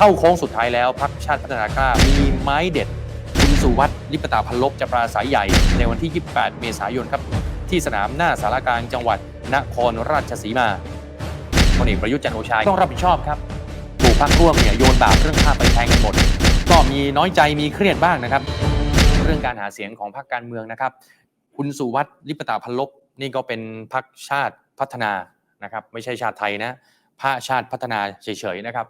เข้าโค้งสุดท้ายแล้วพักชาติพัฒนากล้ามีไม้เด็ดคุณสุวัสดิ์ลิปตาพันลบจะปราศัยใหญ่ในวันที่ 28 เมษายนครับ ที่สนามหน้าสารกลางจังหวัดนครราชสีมาพลเอกประยุทธ์จันโอชาต้องรับผิดชอบครับถูกพักร่วมเนี่ยโยนบาปเรื่องค่าไปแพงกันหมด ก็มีน้อยใจมีเครียดบ้างนะครับ เรื่องการหาเสียงของพรรคการเมืองนะครับ คุณสุวัสดิ์ลิปตาพันลบนี่ก็เป็นพรรคชาติพัฒนานะครับ ไม่ใช่ชาติไทยนะพระชาติพัฒนาเฉยๆนะครับ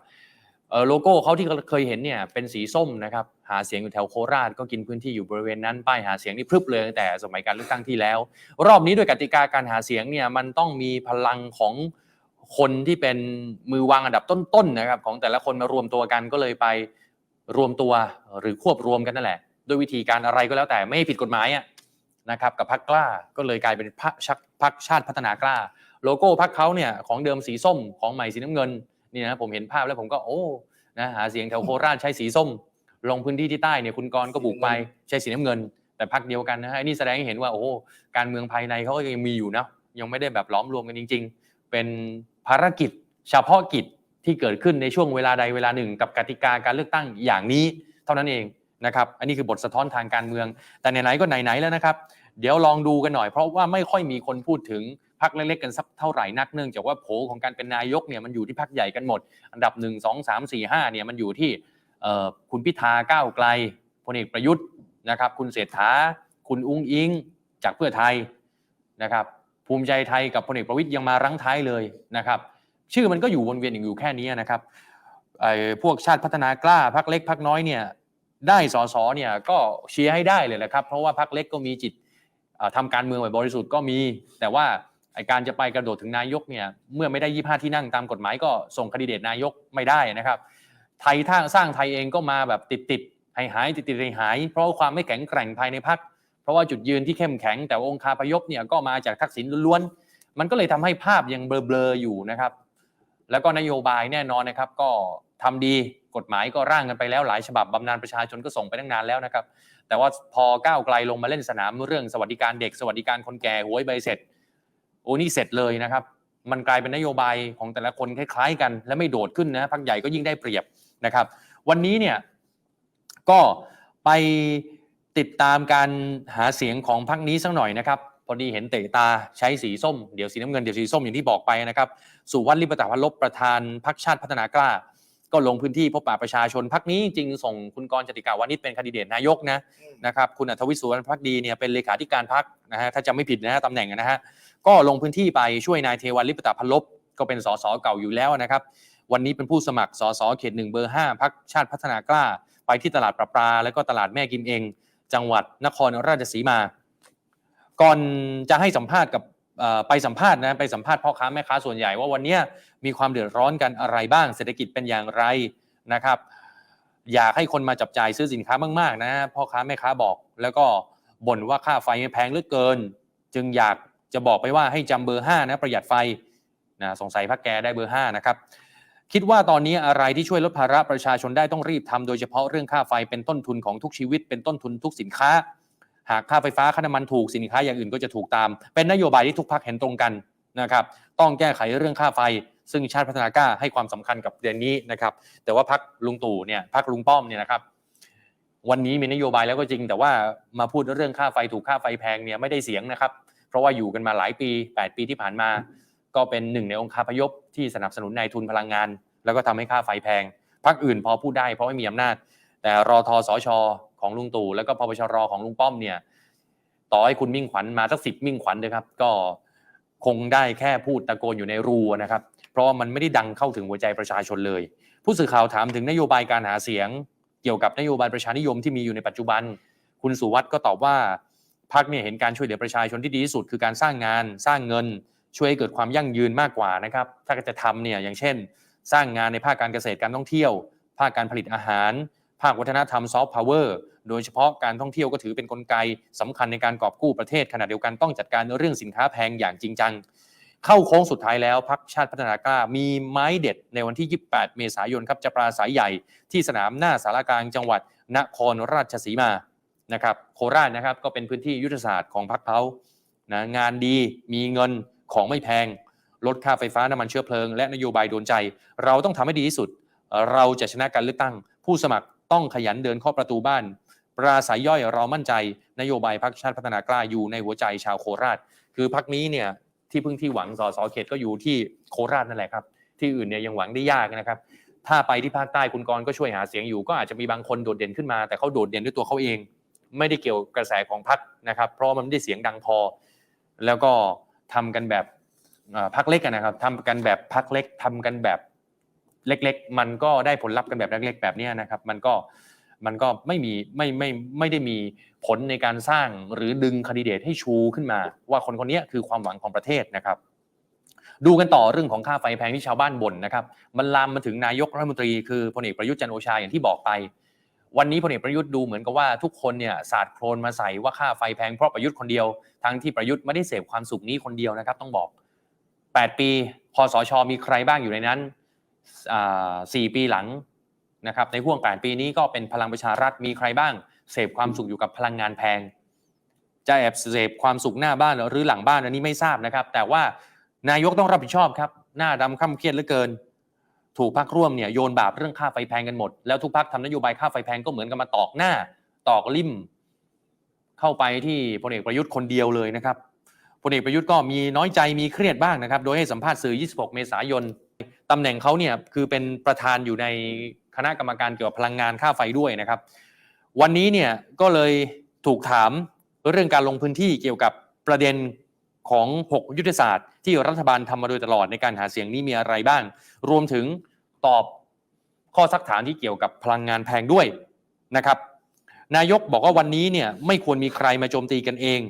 โลโก้เขาที่เคยเห็นเนี่ยเป็นสีส้มนะครับหาเสียงอยู่แถวโคราชก็กินพื้นที่อยู่บริเวณนั้นป้ายหาเสียงนี่พรึบเลยตั้งแต่สมัยการเลือกตั้งที่แล้ว รอบนี้ด้วยกติกาการหาเสียงเนี่ยมันต้องมีพลังของคนที่เป็นมือวางอันดับต้นๆนะครับของแต่ละคนมารวมตัวกันก็เลยไปรวมตัวหรือควบรวมกันนั่นแหละด้วยวิธีการอะไรก็แล้วแต่ไม่ผิดกฎหมายอะนะครับกับพรรคกล้าก็เลยกลายเป็นพักพรรคชาติพัฒนากล้า โลโก้พรรคเขาเนี่ยของเดิมสีส้มของใหม่สีน้ำเงิน นี่นะผมเห็นภาพแล้วผมก็โอ้นะหาเสียงแถวโคราชใช้สีส้ม ลงพื้นที่ที่ใต้เนี่ยคุณกรณ์ก็บุกไปใช้สีน้ำเงิน แต่พรรคเดียวกันนะฮะอันนี่แสดงให้เห็นว่าโอ้การเมืองภายในเขาก็ยังมีอยู่นะยังไม่ได้แบบล้อมรวมกันจริง ๆ เป็นภารกิจเฉพาะกิจที่เกิดขึ้นในช่วงเวลาใดเวลาหนึ่ง กับกติกาการเลือกตั้งอย่างนี้เท่านั้นเองนะครับ อันนี้คือบทสะท้อนทางการเมือง แต่ไหนๆก็ไหนๆแล้วนะครับ เดี๋ยวลองดูกันหน่อยเพราะว่าไม่ค่อยมีคนพูดถึง พรรคเล็กๆกันสักเท่าไหร่นักเนื่องจากว่าโผของการเป็นนายกเนี่ยมันอยู่ที่พรรคใหญ่กันหมด อันดับ 1 2 3 4 5เนี่ยมันอยู่ที่คุณพิธาก้าวไกลพลเอกประยุทธ์นะครับคุณเศรษฐาคุณอุ้งอิงจากเพื่อไทยนะครับภูมิใจไทยกับพลเอกประวิตยยังมารั้งท้ายเลยนะครับชื่อมันก็อยู่วนเวียนอยู่แค่นี้นะครับไอ้พวกชาติพัฒนากล้าพรรคเล็กพรรคน้อยเนี่ยได้สอสอเนี่ยก็เชียร์ให้ได้เลยแหละครับเพราะว่าพรรคเล็กก็มีจิตเอ่อทำการเมืองแบบบริสุทธิ์ก็มี แต่ว่า การจะไปกระโดดถึงนายกเนี่ยเมื่อไม่ได้ 25 ที่นั่งตามกฎหมายก็ส่งคดีเดตนายกไม่ได้นะครับ ไทยท่าสร้างไทยเองก็มาแบบติดติดๆหายหายติดติดหาย เพราะความไม่แข็งแกร่งภายในพรรคเพราะว่าจุดยืนที่เข้มแข็งแต่ว่าองค์คาพยพเนี่ยก็มาจากทักษิณล้วนๆมันก็เลยทำให้ภาพยังเบลอๆอยู่นะครับ แล้วก็นโยบายแน่นอนนะครับก็ทำดีกฎหมายก็ร่างกันไปแล้วหลายฉบับบำนาญประชาชนก็ส่งไปตั้งนานแล้วนะครับ แต่ว่าพอก้าวไกลลงมาเล่นสนามเรื่องสวัสดิการเด็กสวัสดิการคนแก่หวยใบเสร็จ อ้นี่เสร็จเลยนะครับ มันกลายเป็นนโยบายของแต่ละคนคล้ายๆกัน และไม่โดดขึ้นนะพักใหญ่ก็ยิ่งได้เปรียบนะครับ วันนี้เนี่ยก็ไปติดตามการหาเสียงของพักนี้สักหน่อยนะครับ พอดีเห็นเตะตาใช้สีส้มเดี๋ยวสีน้ำเงินเดี๋ยวสีส้มอย่างที่บอกไปนะครับสุวัสดิ์ลิปตาพันลบประธานพักชาติพัฒนากล้า ก็ลงพื้นที่พบปะประชาชนพักนี้จริงๆส่งคุณกรณ์จติกาวานิชเป็นแคนดิเดตนายกนะนะครับคุณอัธวิทย์สุวรรณพักดีเนี่ยเป็นเลขาธิการพักนะฮะถ้าจำไม่ผิดนะฮะตำแหน่งนะฮะก็ลงพื้นที่ไปช่วยนายเทวันลิปตาพันลบก็เป็นสสเก่าอยู่แล้วนะครับ วันนี้เป็นผู้สมัครสสเขตหนึ่งเบอร์ห้าพักชาติพัฒนากล้า ไปที่ตลาดประปา แล้วก็ตลาดแม่กิมเอง จังหวัดนครราชสีมา ก่อนจะให้สัมภาษณ์กับเอ่อ ไปสัมภาษณ์นะไปสัมภาษณ์พ่อค้าแม่ค้าส่วนใหญ่ว่าวันนี้มีความเดือดร้อนกันอะไรบ้าง เศรษฐกิจเป็นอย่างไรนะครับ อยากให้คนมาจับจ่ายซื้อสินค้ามาก ๆ นะพ่อค้าแม่ค้าบอก แล้วก็บ่นว่าค่าไฟแพงเหลือเกิน จึงอยากจะบอกไปว่าให้จำเบอร์5นะประหยัดไฟนะสงสัยพักแกได้เบอร์5นะครับคิดว่าตอนนี้อะไรที่ช่วยลดภาระประชาชนได้ต้องรีบทำโดยเฉพาะเรื่องค่าไฟเป็นต้นทุนของทุกชีวิตเป็นต้นทุนทุกสินค้า หากค่าไฟฟ้าค่าน้ำมันถูกสินค้าอย่างอื่นก็จะถูกตาม เป็นนโยบายที่ทุกพักเห็นตรงกันนะครับต้องแก้ไขเรื่องค่าไฟ ซึ่งชาติพัฒนากล้าให้ความสำคัญกับประเด็นนี้นะครับแต่ว่าพักลุงตู่เนี่ยพักลุงป้อมเนี่ยนะครับวันนี้มีนโยบายแล้วก็จริง แต่ว่ามาพูดเรื่องค่าไฟถูกค่าไฟแพงเนี่ยไม่ได้เสียงนะครับ เพราะว่าอยู่กันมาหลายปี 8 ปีที่ผ่านมา ก็เป็นหนึ่งในองค์คาพยพที่สนับสนุนนายทุนพลังงาน แล้วก็ทำให้ค่าไฟแพงพักอื่นพอพูดได้เพราะไม่มีอำนาจ แต่รอทสช ของลุงตู่แล้วก็พปชรของลุงป้อมเนี่ย ต่อให้คุณมิ่งขวัญมาสักสิบมิ่งขวัญเลยครับ ก็คงได้แค่พูดตะโกนอยู่ในรูนะครับ เพราะว่ามันไม่ได้ดังเข้าถึงหัวใจประชาชนเลย ผู้สื่อข่าวถามถึงนโยบายการหาเสียง เกี่ยวกับนโยบายประชานิยมที่มีอยู่ในปัจจุบัน คุณสุวัสด์ก็ตอบว่าพรรคเนี่ยเห็นการช่วยเหลือประชาชนที่ดีที่สุดคือการสร้างงานสร้างเงิน ช่วยให้เกิดความยั่งยืนมากกว่านะครับ ถ้าจะทำเนี่ยอย่างเช่น สร้างงานในภาคการเกษตรการท่องเที่ยว ภาคการผลิตอาหาร ภาควัฒนธรรมซอฟต์พาวเวอร์โดยเฉพาะการท่องเที่ยวก็ถือเป็นนกลไกสำคัญในการกอบกู้ประเทศขณะเดียวกันต้องจัดการเรื่องสินค้าแพงอย่างจริงจัง เข้าโค้งสุดท้ายแล้วพักชาติพัฒนากล้ามีไม้เด็ดในวันที่ 28 เมษายนครับจะปราศัยใหญ่ที่สนามหน้าสารกลางจังหวัดนครราชสีมานะครับโคราชนะครับก็เป็นพื้นที่ยุทธศาสตร์ของพรรคเขานะงานดีมีเงินของไม่แพง ลดค่าไฟฟ้าน้ำมันเชื้อเพลิง และนโยบายโดนใจ เราต้องทำให้ดีที่สุด เราจะชนะการเลือกตั้ง ผู้สมัคร ต้องขยันเดินเข้าประตูบ้าน ปราศัยย่อยเรามั่นใจ นโยบายพรรคชาติพัฒนากล้าอยู่ในหัวใจชาวโคราช คือพรรคนี้เนี่ยที่พึ่งที่หวังสสเขตก็อยู่ที่โคราชนั่นแหละครับ ที่อื่นเนี่ยยังหวังได้ยากนะครับ ถ้าไปที่ภาคใต้คุณกรก็ช่วยหาเสียงอยู่ ก็อาจจะมีบางคนโดดเด่นขึ้นมา แต่เขาโดดเด่นด้วยตัวเขาเอง ไม่ได้เกี่ยวกระแสของพรรคนะครับ เพราะมันไม่ได้เสียงดังพอ แล้วก็ทำกันแบบพรรคเล็กนะครับทำกันแบบพรรคเล็กทำกันแบบ เล็กๆ มันก็ได้ผลลัพธ์กันแบบเล็กๆ แบบนี้นะครับ มันก็มันก็ไม่มีไม่ไม่ไม่ได้มีผลในการสร้างหรือดึงคนดิเดตให้ชูขึ้นมา ว่าคนคนนี้คือความหวังของประเทศนะครับ ดูกันต่อเรื่องของค่าไฟแพงที่ชาวบ้านบ่นนะครับ มันลามมาถึงนายกรัฐมนตรีคือพลเอกประยุทธ์จันโอชาอย่างที่บอกไป วันนี้พลเอกประยุทธ์ดูเหมือนกับว่าทุกคนเนี่ยสาดโครนมาใส่ว่าค่าไฟแพงเพราะประยุทธ์คนเดียว ทั้งที่ประยุทธ์ไม่ได้เสพความสุขนี้คนเดียวนะครับ ต้องบอก 8 ปีคอสชมีใครบ้างอยู่ในนั้น สี่ปีหลังนะครับในห่วง 8 ปีนี้ก็เป็นพลังประชารัฐมีใครบ้าง เสพความสุขอยู่กับพลังงานแพง จะแอบเสพความสุขหน้าบ้านหรือหลังบ้านอันนี้ไม่ทราบนะครับ แต่ว่านายกต้องรับผิดชอบครับ หน้าดำค่ำเครียดเหลือเกิน ถูกพักร่วมเนี่ยโยนบาปเรื่องค่าไฟแพงกันหมด แล้วทุกพักทำนโยบายค่าไฟแพงก็เหมือนกับมาตอกหน้า ตอกลิ่ม เข้าไปที่พลเอกประยุทธ์คนเดียวเลยนะครับพลเอกประยุทธ์ก็มีน้อยใจมีเครียดบ้างนะครับ โดยให้สัมภาษณ์สื่อ 26 เมษายน ตำแหน่งเขาเนี่ยคือเป็นประธานอยู่ในคณะกรรมการเกี่ยวกับพลังงานค่าไฟด้วยนะครับ วันนี้เนี่ยก็เลยถูกถามเรื่องการลงพื้นที่เกี่ยวกับประเด็นของ 6 ยุทธศาสตร์ ที่รัฐบาลทำมาโดยตลอดในการหาเสียงนี้มีอะไรบ้าง รวมถึงตอบข้อซักถามที่เกี่ยวกับพลังงานแพงด้วยนะครับ นายกบอกว่าวันนี้เนี่ยไม่ควรมีใครมาโจมตีกันเอง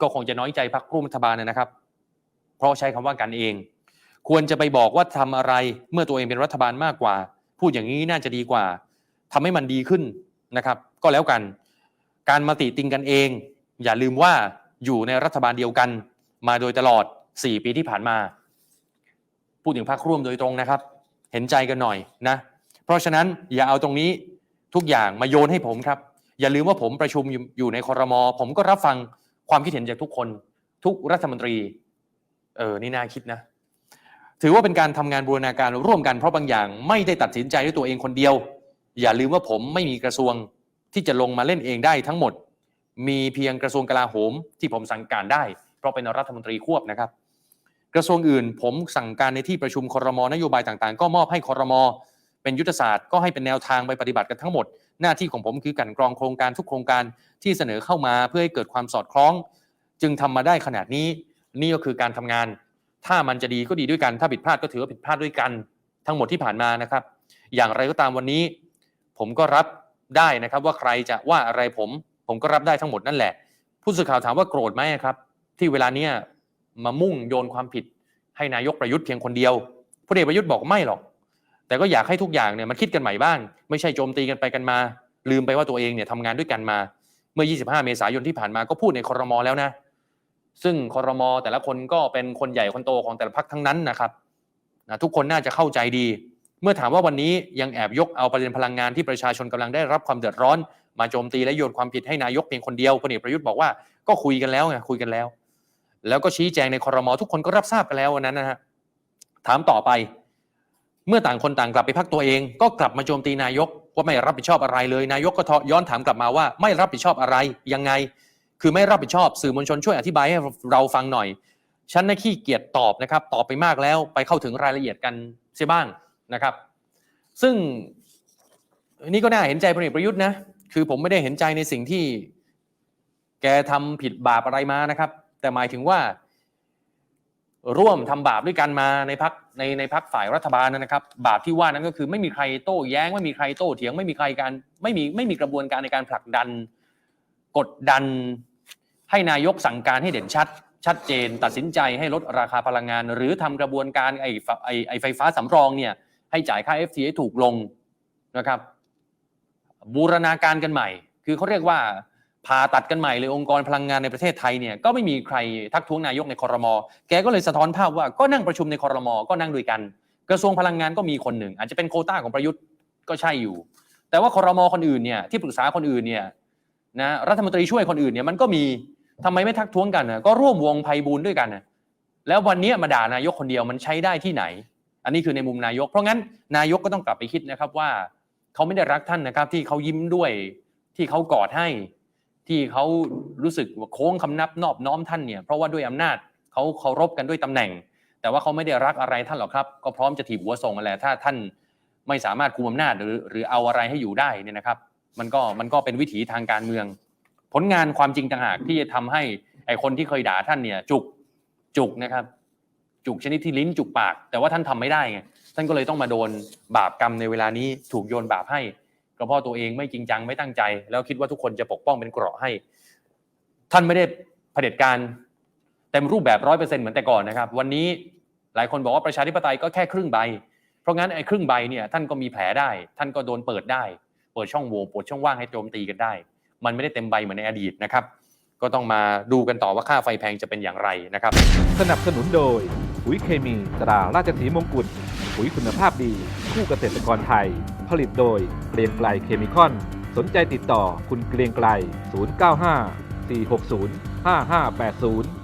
ก็คงจะน้อยใจพรรคร่วมรัฐบาลนะครับ เพราะใช้คำว่ากันเอง ควรจะไปบอกว่าทำอะไรเมื่อตัวเองเป็นรัฐบาลมากกว่า พูดอย่างนี้น่าจะดีกว่าทำให้มันดีขึ้นนะครับ ก็แล้วกัน การมาติติงกันเอง อย่าลืมว่าอยู่ในรัฐบาลเดียวกัน มาโดยตลอด 4 ปีที่ผ่านมา พูดถึงพรรคร่วมโดยตรงนะครับ เห็นใจกันหน่อยนะ เพราะฉะนั้นอย่าเอาตรงนี้ทุกอย่างมาโยนให้ผมครับ อย่าลืมว่าผมประชุมอยู่ในคอรมอผมก็รับฟังความคิดเห็นจากทุกคน ทุกรัฐมนตรี เออนี่น่าคิดนะ ถือว่าเป็นการทำงานบูรณาการร่วมกันเพราะบางอย่างไม่ได้ตัดสินใจด้วยตัวเองคนเดียว อย่าลืมว่าผมไม่มีกระทรวงที่จะลงมาเล่นเองได้ทั้งหมด มีเพียงกระทรวงกลาโหม ที่ผมสั่งการได้ เพราะเป็นรัฐมนตรีควบนะครับ กระทรวงอื่น ผมสั่งการในที่ประชุมครมนโยบายต่างๆ ก็มอบให้ครมเป็นยุทธศาสตร์ก็ให้เป็นแนวทางไปปฏิบัติกันทั้งหมด หน้าที่ของผมคือกลันกรองโครงการทุกโครงการที่เสนอเข้ามาเพื่อให้เกิดความสอดคล้อง จึงทำมาได้ขนาดนี้ นี่ก็คือการทำงาน ถ้ามันจะดีก็ดีด้วยกัน ถ้าผิดพลาดก็ถือว่าผิดพลาดด้วยกัน ทั้งหมดที่ผ่านมานะครับ อย่างไรก็ตามวันนี้ ผมก็รับได้นะครับว่าใครจะว่าอะไรผม ผมก็รับได้ทั้งหมดนั่นแหละ ผู้สื่อข่าวถามว่าโกรธไหมครับ ที่เวลาเนี้ยมามุ่งโยนความผิด ให้นายกประยุทธ์เพียงคนเดียวพลเอกประยุทธ์บอกไม่หรอก แต่ก็อยากให้ทุกอย่างเนี่ยมันคิดกันใหม่บ้าง ไม่ใช่โจมตีกันไปกันมา ลืมไปว่าตัวเองเนี่ยทำงานด้วยกันมา เมื่อ 25 เมษายนที่ผ่านมาก็พูดในครมอแล้วนะ ซึ่งคอรมอแต่ละคนก็เป็นคนใหญ่คนโตของแต่ละพักทั้งนั้นนะครับนะทุกคนน่าจะเข้าใจดี เมื่อถามว่าวันนี้ยังแอบยกเอาประเด็นพลังงานที่ประชาชนกำลังได้รับความเดือดร้อน มาโจมตีและโยนความผิดให้นายกเพียงคนเดียวพลเอกประยุทธ์บอกว่าก็คุยกันแล้วไงคุยกันแล้ว แล้วก็ชี้แจงในคอรมอทุกคนก็รับทราบกันแล้ววันนั้นนะฮะถามต่อไปเมื่อต่างคนต่างกลับไปพักตัวเอง ก็กลับมาโจมตีนายกว่าไม่รับผิดชอบอะไรเลย นายกก็ย้อนถามกลับมาว่า ไม่รับผิดชอบอะไรยังไง คือไม่รับผิดชอบสื่อมวลชนช่วยอธิบายให้เราฟังหน่อย ฉันน่ะขี้เกียจตอบนะครับ ตอบไปมากแล้วไปเข้าถึงรายละเอียดกันเสียบ้างนะครับ ซึ่งนี่ก็น่าเห็นใจพลเอกประยุทธ์นะคือผมไม่ได้เห็นใจในสิ่งที่ แกทำผิดบาปอะไรมานะครับ แต่หมายถึงว่า ร่วมทำบาปด้วยกันมาในพักในในพักฝ่ายรัฐบาลนะครับ บาปที่ว่านั้นก็คือไม่มีใครโต้แย้ง ไม่มีใครโต้เถียง ไม่มีใครการไม่มีไม่มีกระบวนการในการผลักดัน กดดัน ให้นายกสั่งการให้เด่นชัด ชัดเจน ตัดสินใจให้ลดราคาพลังงาน หรือทำกระบวนการไอ้ไฟไอ้ไอ้ไฟฟ้าสำรองเนี่ยให้จ่ายค่า FT ให้ถูกลงนะครับบูรณาการกันใหม่ คือเขาเรียกว่าผ่าตัดกันใหม่เลยองค์กรพลังงานในประเทศไทยเนี่ยก็ไม่มีใครทักท้วงนายกในคอรมอแกก็เลยสะท้อนภาพว่าก็นั่งประชุมในคอรมอก็นั่งด้วยกัน กระทรวงพลังงานก็มีคนหนึ่ง อาจจะเป็นโคต้าของประยุทธ์ก็ใช่อยู่ แต่ว่าคอรมอคนอื่นเนี่ยที่ปรึกษาคนอื่นเนี่ยนะรัฐมนตรีช่วยคนอื่นเนี่ยมันก็มี ทำไมไม่ทักท้วงกันนะก็ร่วมวงไพบูลด้วยกันนะแล้ววันนี้มาด่านายกคนเดียวมันใช้ได้ที่ไหน อันนี้คือในมุมนายก เพราะงั้นนายกก็ต้องกลับไปคิดนะครับว่าเขาไม่ได้รักท่านนะครับ ที่เขายิ้มด้วยที่เขากอดให้ ที่เขารู้สึกโค้งคำนับนอบน้อมท่านเนี่ยเพราะว่าด้วยอำนาจเขาเคารพกันด้วยตำแหน่ง แต่ว่าเขาไม่ได้รักอะไรท่านหรอกครับ ก็พร้อมจะถีบหัวส่งอะไรถ้าท่านไม่สามารถคุมอำนาจหรือหรือเอาอะไรให้อยู่ได้เนี่ยนะครับ มันก็มันก็เป็นวิถีทางการเมือง ผลงานความจริงต่างหากที่จะทำให้ไอคนที่เคยด่าท่านเนี่ย จุกจุกนะครับ จุกชนิดที่ลิ้นจุกปาก แต่ว่าท่านทำไม่ได้ไงท่านก็เลยต้องมาโดนบาปกรรมในเวลานี้ถูกโยนบาปให้ก็เพราะตัวเองไม่จริงจังไม่ตั้งใจ แล้วคิดว่าทุกคนจะปกป้องเป็นเกราะให้ ท่านไม่ได้เผด็จการเต็มรูปแบบร้อยเปอร์เซ็นต์เหมือนแต่ก่อนนะครับ วันนี้หลายคนบอกว่าประชาธิปไตยก็แค่ครึ่งใบ เพราะงั้นไอ้ครึ่งใบเนี่ยท่านก็มีแผลได้ ท่านก็โดนเปิดได้ เปิดช่องโหว่เปิดช่องว่างให้โจมตีกันได้ มันไม่ได้เต็มใบเหมือนในอดีตนะครับ ก็ต้องมาดูกันต่อว่าค่าไฟแพงจะเป็นอย่างไรนะครับ สนับสนุนโดยปุ๋ยเคมีตราราชสีมงกุฎปุ๋ยคุณภาพดี คู่เกษตรกรไทย ผลิตโดยเกรียงไกลเคมีคอน สนใจติดต่อคุณเกรียงไกล 095 460 5580